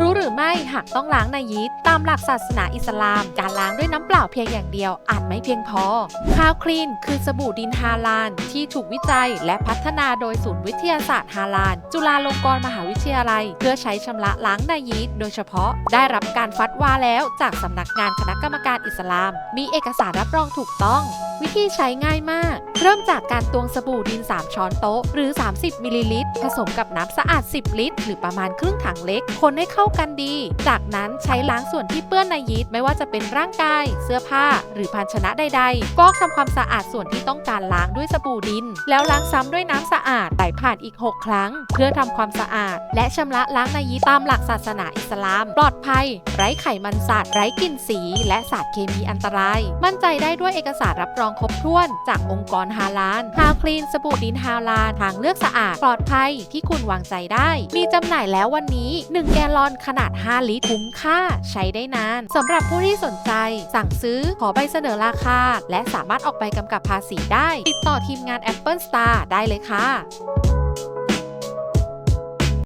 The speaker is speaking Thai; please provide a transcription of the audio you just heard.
รู้หรือไม่หากต้องล้างในยีสต์ตามหลักศาสนาอิสลาม การล้างด้วยน้ำเปล่าเพียงอย่างเดียวอาจไม่เพียงพอคาวคลีนคือสบู่ดินฮาลาน ที่ถูกวิจัยและพัฒนาโดยศูนย์วิทยาศาสตร์ฮาลาน จุฬาลงกรณ์มหาวิทยาลัย เพื่อใช้ชำระล้างในยีสต์โดยเฉพาะได้รับการฟัดวาแล้วจากสำนักงานคณะกรรมการอิสลาม มีเอกสารรับรองถูกต้องวิธีใช้ง่ายมาก เริ่มจากการตวงสบู่ดิน 3 ช้อนโต๊ะ หรือ 30 มิลลิลิตร ผสมกับน้ำสะอาด 10 ลิตร หรือประมาณครึ่งถังเล็ก คนให้เข้ากันดี จากนั้นใช้ล้างส่วนที่เปื้อนในยีสต์ไม่ว่าจะเป็นร่างกาย เสื้อผ้า หรือภาชนะใดๆฟอกทำความสะอาดส่วนที่ต้องการล้างด้วยสบู่ดิน แล้วล้างซ้ำด้วยน้ำสะอาดไหลผ่านอีก 6 ครั้ง เพื่อทำความสะอาด และชำระล้างในยีสต์ตามหลักศาสนาอิสลาม ปลอดภัย ไร้ไขมันสัตว์ไร้กลิ่นสี และสารเคมีอันตราย มั่นใจได้ด้วยเอกสารรับรองครบถ้วน จากองค์กรฮาลานฮาวคลีนสบู่ดินฮาลานทางเลือกสะอาดปลอดภัยที่คุณวางใจได้ มีจำหน่ายแล้ววันนี้ 1 แกลลอนขนาด 5 ลิตร คุ้มค่าใช้ได้นานสำหรับผู้ที่สนใจ สั่งซื้อขอใบเสนอราคา และสามารถออกใบกำกับภาษีได้ ติดต่อทีมงาน Apple Star ได้เลยค่ะ